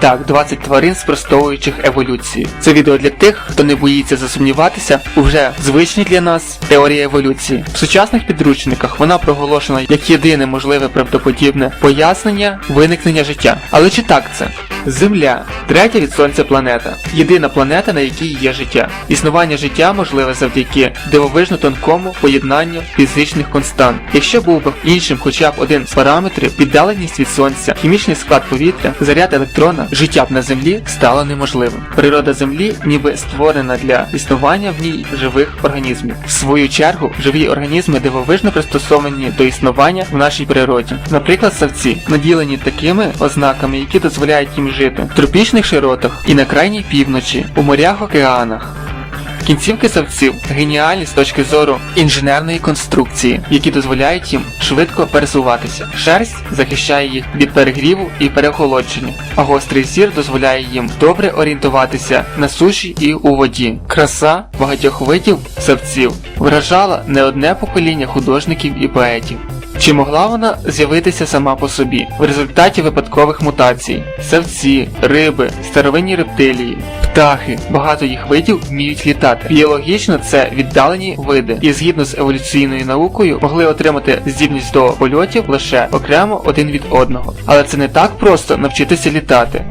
Так, 20 тварин спростовуючих еволюції. Це відео для тих, хто не боїться засумніватися у вже звичній для нас теорії еволюції. В сучасних підручниках вона проголошена як єдине можливе правдоподібне пояснення виникнення життя. Але чи так це? Земля третя від сонця планета, єдина планета, на якій є життя. Існування життя можливе завдяки дивовижно тонкому поєднанню фізичних констант. Якщо був би іншим хоча б один з параметрів, віддаленість від сонця, хімічний склад повітря, заряд електрона, життя б на землі стало неможливим. Природа землі ніби створена для існування в ній живих організмів. В свою чергу, живі організми дивовижно пристосовані до існування в нашій природі. Наприклад, савці наділені такими ознаками, які дозволяють їм жити в тропічних широтах і на крайній півночі, у морях океанах. Кінцівки савців геніальні з точки зору інженерної конструкції, які дозволяють їм швидко пересуватися. Шерсть захищає їх від перегріву і переохолодження, а гострий зір дозволяє їм добре орієнтуватися на суші і у воді. Краса багатьох видів савців вражала не одне покоління художників і поетів. Чи могла вона з'явитися сама по собі в результаті випадкових мутацій? Савці, риби, старовинні рептилії, птахи, багато їх видів вміють літати. Біологічно це віддалені види, і згідно з еволюційною наукою могли отримати здібність до польотів лише окремо один від одного. Але це не так просто навчитися літати.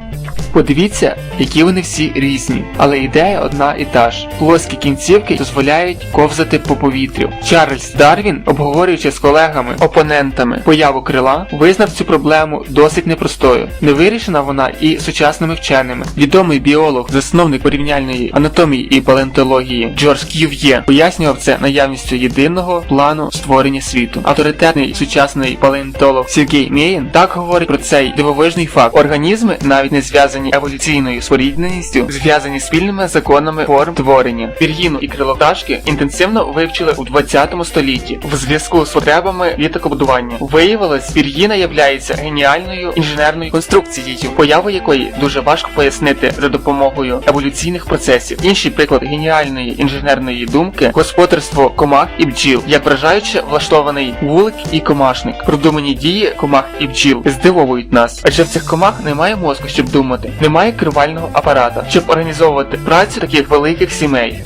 Подивіться, які вони всі різні, але ідея одна і та ж. Плоскі кінцівки дозволяють ковзати по повітрю. Чарльз Дарвін, обговорюючи з колегами-опонентами появу крила, визнав цю проблему досить непростою. Не вирішена вона і сучасними вченими. Відомий біолог, засновник порівняльної анатомії і палеонтології Джордж К'юв'є пояснював це наявністю єдиного плану створення світу. Авторитетний сучасний палеонтолог Сергій Мєєн так говорить про цей дивовижний факт. Організми, навіть не зв'язані еволюційною спорідненістю, зв'язані спільними законами форм творення. Пір'їну і крило пташки інтенсивно вивчили у 20 столітті в зв'язку з потребами літакобудування. Виявилось, пір'їна являється геніальною інженерною конструкцією, появу якої дуже важко пояснити за допомогою еволюційних процесів. Інший приклад геніальної інженерної думки господарство комах і бджіл, як вражаюче влаштований вулик і комашник. Продумані дії комах і бджіл здивовують нас, адже в цих комах немає мозку, щоб думати, немає керувального апарата, щоб організовувати працю таких великих сімей.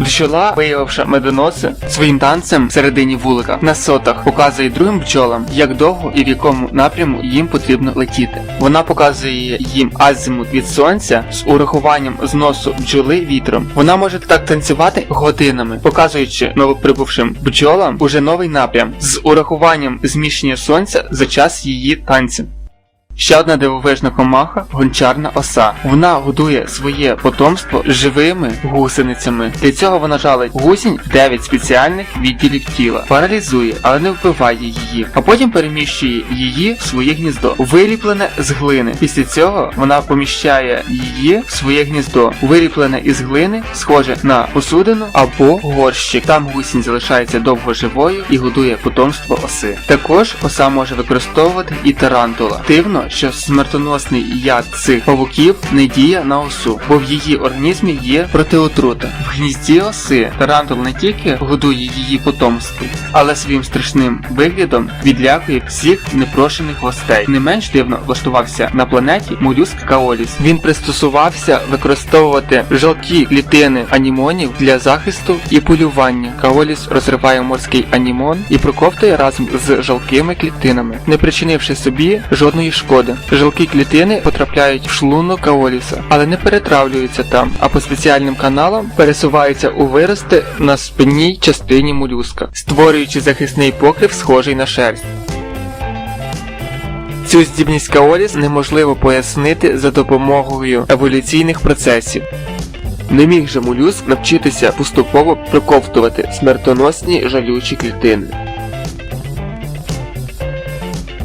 Бджола, виявивши медоноси, своїм танцем всередині вулика на сотах показує другим бджолам, як довго і в якому напряму їм потрібно летіти. Вона показує їм азимут від сонця з урахуванням зносу бджоли вітром. Вона може так танцювати годинами, показуючи новоприбувшим бджолам уже новий напрям з урахуванням зміщення сонця за час її танцю. Ще одна дивовижна комаха гончарна оса. Вона годує своє потомство живими гусеницями. Для цього вона жалить гусінь в 9 спеціальних відділів тіла, паралізує, але не вбиває її, а потім переміщує її в своє гніздо, виліплене з глини. Після цього вона поміщає її в своє гніздо, виліплене із глини, схоже на посудину або горщик. Там гусінь залишається довго живою і годує потомство оси. Також оса може використовувати і тарантула. Дивно, що смертоносний яд цих павуків не діє на осу, бо в її організмі є протиотрута. В гнізді оси тарантул не тільки годує її потомство, але своїм страшним виглядом відлякує всіх непрошених гостей. Не менш дивно влаштувався на планеті молюск Каоліс. Він пристосувався використовувати жалкі клітини анімонів для захисту і полювання. Каоліс розриває морський анімон і проковтує разом з жалкими клітинами, не причинивши собі жодної шкоди. Жалкі клітини потрапляють в шлунок Каоліса, але не перетравлюються там, а по спеціальним каналам пересуваються у вирости на спинній частині молюска, створюючи захисний покрив, схожий на шерсть. Цю здібність Каоліс неможливо пояснити за допомогою еволюційних процесів. Не міг же молюск навчитися поступово проковтувати смертоносні жалючі клітини.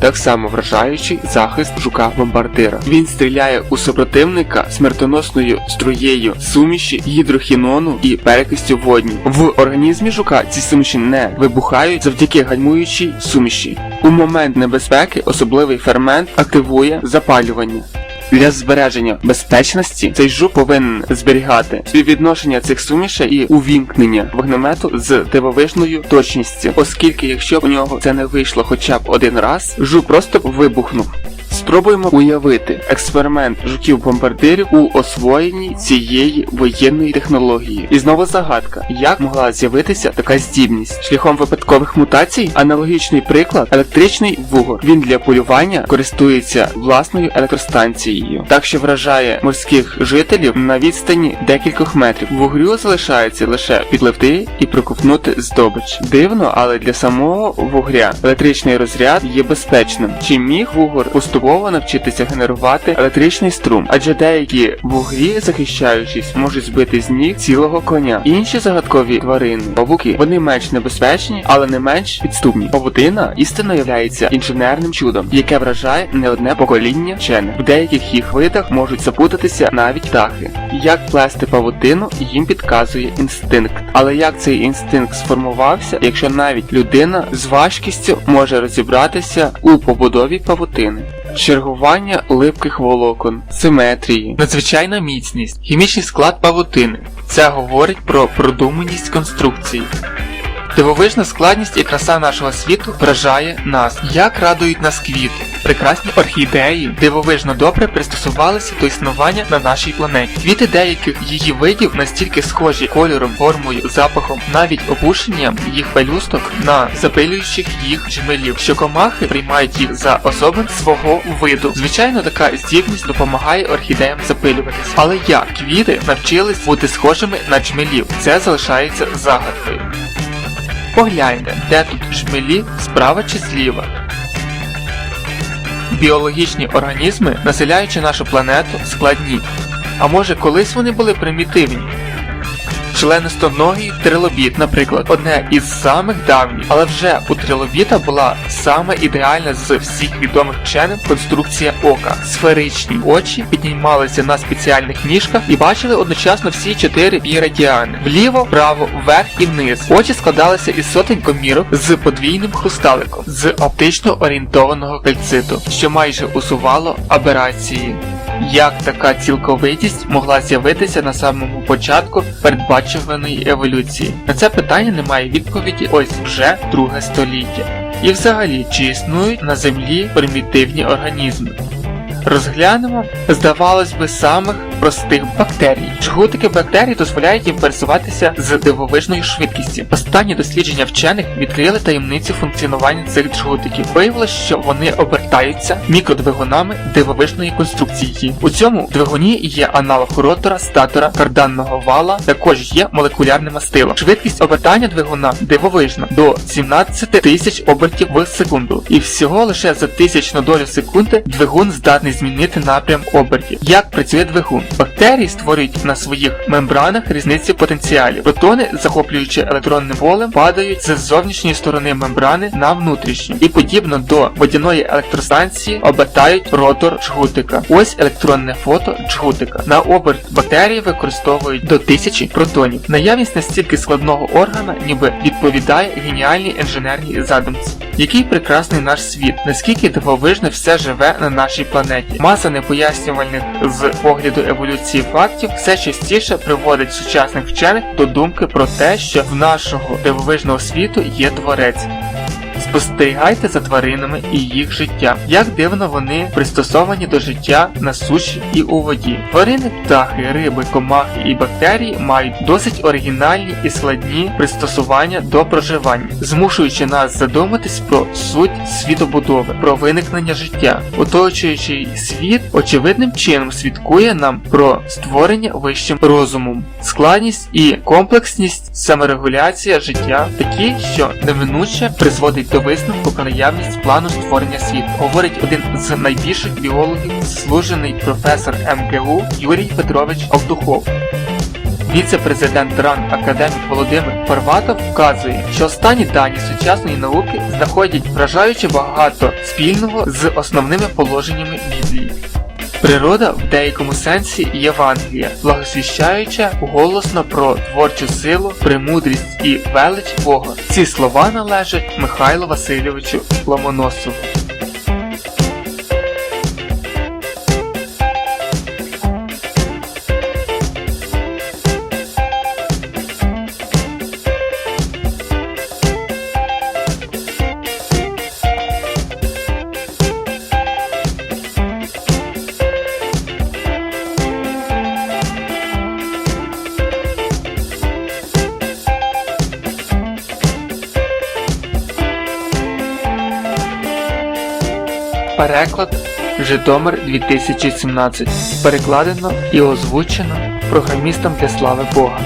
Так само вражаючий захист жука-бомбардира. Він стріляє у супротивника смертоносною струєю суміші гідрохінону і перекистю водню. В організмі жука ці суміші не вибухають завдяки гальмуючій суміші. У момент небезпеки особливий фермент активує запалювання. Для збереження безпечності цей жук повинен зберігати співвідношення цих сумішей і увімкнення вогнемету з дивовижною точністю, оскільки якщо б у нього це не вийшло хоча б один раз, жук просто вибухнув. Спробуємо уявити експеримент жуків-бомбардирів у освоєнні цієї воєнної технології. І знову загадка, як могла з'явитися така здібність? Шляхом випадкових мутацій? Аналогічний приклад електричний вугор. Він для полювання користується власною електростанцією, так що вражає морських жителів на відстані декількох метрів. Вугрю залишається лише підливти і проковтнути здобич. Дивно, але для самого вугря електричний розряд є безпечним. Чи міг вугор поступово навчитися генерувати електричний струм? Адже деякі вугрі, захищаючись, можуть збити з ніг цілого коня. Інші загадкові тварини, павуки, вони менш небезпечні, але не менш підступні. Павутина істинно являється інженерним чудом, яке вражає не одне покоління вчених. В деяких їх видах можуть запутатися навіть птахи. Як плести павутину, їм підказує інстинкт. Але як цей інстинкт сформувався, якщо навіть людина з важкістю може розібратися у побудові павутини? Чергування липких волокон, симетрії, надзвичайна міцність, хімічний склад павутини. Це говорить про продуманість конструкції. Дивовижна складність і краса нашого світу вражає нас. Як радують нас квіти. Прекрасні орхідеї дивовижно добре пристосувалися до існування на нашій планеті. Квіти деяких її видів настільки схожі кольором, формою, запахом, навіть опушенням їх пелюсток на запилюючих їх джмелів, що комахи приймають їх за особин свого виду. Звичайно, така здібність допомагає орхідеям запилюватися. Але як квіти навчились бути схожими на джмелів? Це залишається загадкою. Погляньте, де тут шмелі справа чи зліва. Біологічні організми, населяючи нашу планету, складні. А може колись вони були примітивні? Членистоногий трилобіт, наприклад, одне із самих давніх, але вже у трилобіта була саме ідеальна з всіх відомих вчених конструкція ока. Сферичні очі піднімалися на спеціальних ніжках і бачили одночасно всі чотири бірадіани вліво, вправо, вверх і вниз. Очі складалися із сотень комірок з подвійним хрусталиком з оптично орієнтованого кальциту, що майже усувало аберації. Як така цілковитість могла з'явитися на самому початку передбачуваної еволюції? На це питання немає відповіді ось вже друге століття. І взагалі, чи існують на Землі примітивні організми? Розглянемо, здавалось би, самих простих бактерій. Жгутики бактерій дозволяють їм пересуватися з дивовижною швидкістю. Останні дослідження вчених відкрили таємницю функціонування цих жгутиків. Виявилося, що вони обертаються мікродвигунами дивовижної конструкції. У цьому двигуні є аналог ротора, статора, карданного вала, також є молекулярне мастило. Швидкість обертання двигуна дивовижна до 17 тисяч обертів в секунду. І всього лише за тисячну долю секунди двигун здатний змінити напрям обертів. Як працює двигун? Бактерії створюють на своїх мембранах різниці потенціалів. Протони, захоплюючи електронним полем, падають з зовнішньої сторони мембрани на внутрішню і подібно до водяної електростанції обертають ротор джгутика. Ось електронне фото джгутика. На оберт бактерії використовують до тисячі протонів. Наявність настільки складного органа, ніби відповідає геніальній інженерній задумці. Який прекрасний наш світ, наскільки дивовижно все живе на нашій планеті. Маса непояснювальних з погляду еволюції фактів все частіше приводить сучасних вчених до думки про те, що в нашого дивовижного світу є творець. Спостерігайте за тваринами і їх життям, як дивно вони пристосовані до життя на суші і у воді. Тварини, птахи, риби, комахи і бактерії мають досить оригінальні і складні пристосування до проживання, змушуючи нас задуматись про суть світобудови, про виникнення життя. Оточуючий світ очевидним чином свідкує нам про створення вищим розумом, складність і комплексність саморегуляція життя такі, що неминуче призводить до висновку про наявність плану створення світу, говорить один з найбільших біологів, заслужений професор МГУ Юрій Петрович Алтухов. Віце-президент РАН академік Володимир Парватов вказує, що останні дані сучасної науки знаходять вражаючи багато спільного з основними положеннями Біблії. Природа в деякому сенсі Євангелія, благосвіщаюча голосно про творчу силу, премудрість і велич Бога. Ці слова належать Михайлу Васильовичу Ломоносову. Переклад Житомир 2017. Перекладено і озвучено програмістом для слави Бога.